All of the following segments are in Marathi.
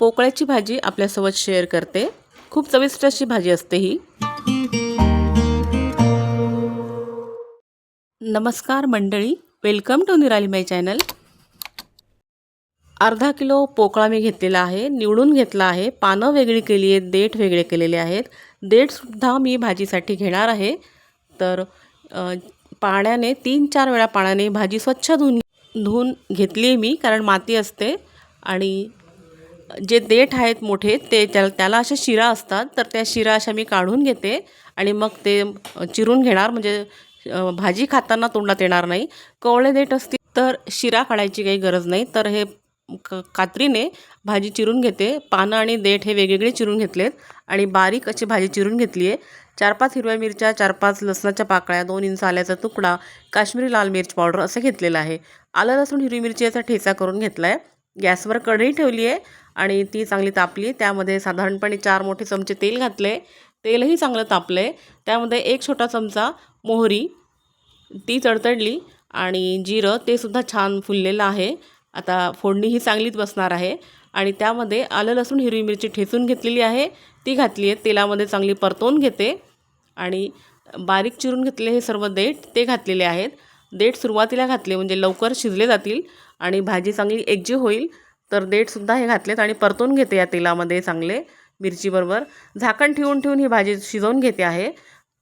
पोकळ्याची भाजी आपल्यासोबत शेअर करते. खूप चविष्ट अशी भाजी असते ही. नमस्कार मंडळी. वेलकम टू निराली माय चॅनल अर्धा किलो पोकळा मी घेतलेला आहे. निवडून घेतला आहे. पानं वेगळी केली आहेत. देठ वेगळे केलेले आहेत. देठसुद्धा मी भाजीसाठी घेणार आहे. तर पाण्याने तीन चार वेळा पाण्याने भाजी स्वच्छ धुवून धुवून घेतली आहे मी कारण माती असते. आणि जे देठ आहेत मोठे ते त्या त्याला अशा शिरा असतात. तर त्या शिरा अशा मी काढून घेते आणि मग ते चिरून घेणार. म्हणजे भाजी खाताना तोंडात येणार नाही. कवळे देठ असतील तर शिरा काढायची काही गरज नाही. तर हे क कात्रीने भाजी चिरून घेते. पानं आणि देठ हे वेगवेगळे चिरून घेतलेत आणि बारीक अशी भाजी चिरून घेतली आहे चार पाच हिरव्या मिरच्या चार पाच लसणाच्या पाकळ्या दोन इंच आल्याचा तुकडा काश्मीरी लाल मिरच पावडर असं घेतलेलं आहे. आलं लसूण हिरवी मिरची याचा ठेचा करून घेतला आहे गॅसवर कढई ठेवली आहे आणि ती चांगली तापली त्यामध्ये साधारणपणे चार मोठे चमचे तेल घातले तेलही चांगलं तापलं आहे. त्यामध्ये एक छोटा चमचा मोहरी ती तडतडली आणि जिरं ते सुद्धा छान फुललेलं आहे. आता फोडणी ही चांगलीच बसणार आहे. आणि त्यामध्ये आलं लसूण हिरवी मिरची ठेचून घेतलेली आहे. ती घातली आहे. तेलामध्ये चांगली परतवून घेते. आणि बारीक चिरून घेतले हे सर्व देठ ते घातलेले आहेत. देठ सुरुवातीला घातले म्हणजे लवकर शिजले जातील आणि भाजी चांगली एकजीव होईल तर देठसुद्धा हे घातलेत आणि परतून घेते या तेलामध्ये चांगले मिरचीबरोबर. झाकण ठेवून ठेवून ही भाजी शिजवून घेते आहे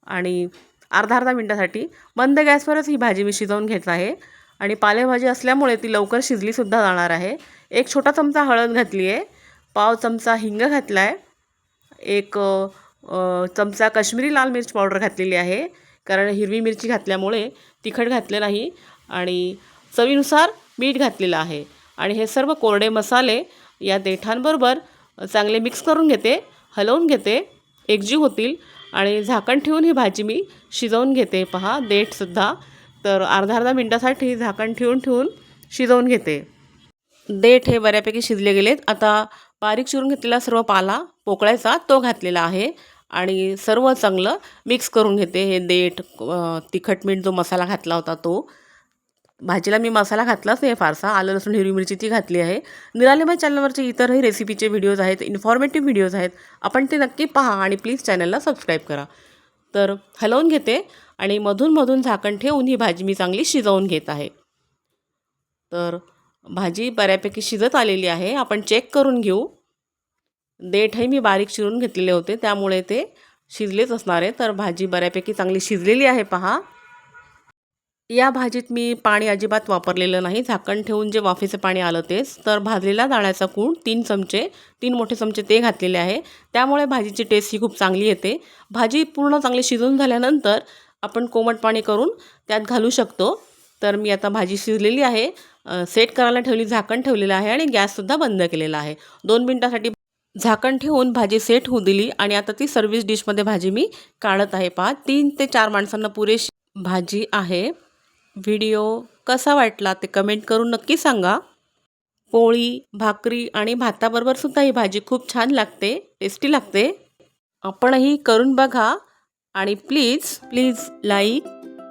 आणि अर्धा अर्धा मिनटासाठी. मंद गॅसवरच ही भाजी मी शिजवून घेत आहे आणि पालेभाजी असल्यामुळे ती लवकर शिजलीसुद्धा जाणार आहे. एक छोटा चमचा हळद घातली आहे पाव चमचा हिंग घातला आहे एक चमचा काश्मीरी लाल मिरच पावडर घातलेली आहे कारण हिरवी मिरची घातल्यामुळे तिखट घातले नाही आणि चवीनुसार मीठ घातलेलं आहे. आणि हे सर्व कोरडे मसाले या देठांबरोबर चांगले मिक्स करून घेते हलवून घेते एकजीव होतील आणि झाकण ठेवून ही भाजी मी शिजवून घेते. पहा देठसुद्धा तर अर्धा अर्धा मिनटासाठी झाकण ठेवून ठेवून शिजवून घेते. देठ हे बऱ्यापैकी शिजले गेलेत. आता बारीक चिरून घेतलेला सर्व पाला पोकळ्याचा तो घातलेला आहे. आणि सर्व चांगलं मिक्स करून घेते. हे देठ तिखट मीठ जो मसाला घातला होता तो. भाजीला मी मसाला घातलाच नाही फारसा. आलं लसूण हिरवी मिरची ती घातली आहे. निरालेबाई चॅनलवरचे इतरही रेसिपीचे व्हिडिओज आहेत इन्फॉर्मेटिव्ह व्हिडिओज आहेत. आपण ते नक्की पहा आणि प्लीज चॅनलला सबस्क्राईब करा. तर हलवून घेते आणि मधून मधून झाकण ठेवून ही भाजी मी चांगली शिजवून घेत आहे. तर भाजी बऱ्यापैकी शिजत आलेली आहे. आपण चेक करून घेऊ. देठही मी बारीक चिरून घेतलेले होते त्यामुळे ते शिजलेच असणार आहे. तर भाजी बऱ्यापैकी चांगली शिजलेली आहे पहा. या भाजीत मी पाणी अजिबात वापरलेलं नाही. झाकण ठेवून जे वाफेचं पाणी आलं तेच. तर भाजलेला दाण्याचा कूण तीन चमचे तीन मोठे चमचे ते घातलेले आहे. त्यामुळे भाजीची टेस्ट ही खूप चांगली येते. भाजी पूर्ण चांगली शिजून झाल्यानंतर आपण कोमट पाणी करून त्यात घालू शकतो. तर मी आता भाजी शिजलेली आहे. सेट करायला ठेवली झाकण ठेवलेलं आहे आणि गॅससुद्धा बंद केलेला आहे. दोन मिनटासाठी झाकण ठेवून भाजी सेट होऊ दिली आणि आता ती सर्व्हिस डिशमध्ये भाजी मी काढत आहे. पहा तीन ते चार माणसांना पुरेशी भाजी आहे. व्हिडिओ कसा वाटला ते कमेंट करून नक्की सांगा. पोळी भाकरी आणि भाताबरोबर सुद्धा ही भाजी खूप छान लागते टेस्टी लागते. आपणही करून बघा आणि please please like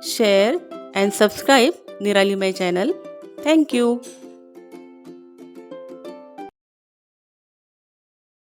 share and subscribe Nirali my channel thank you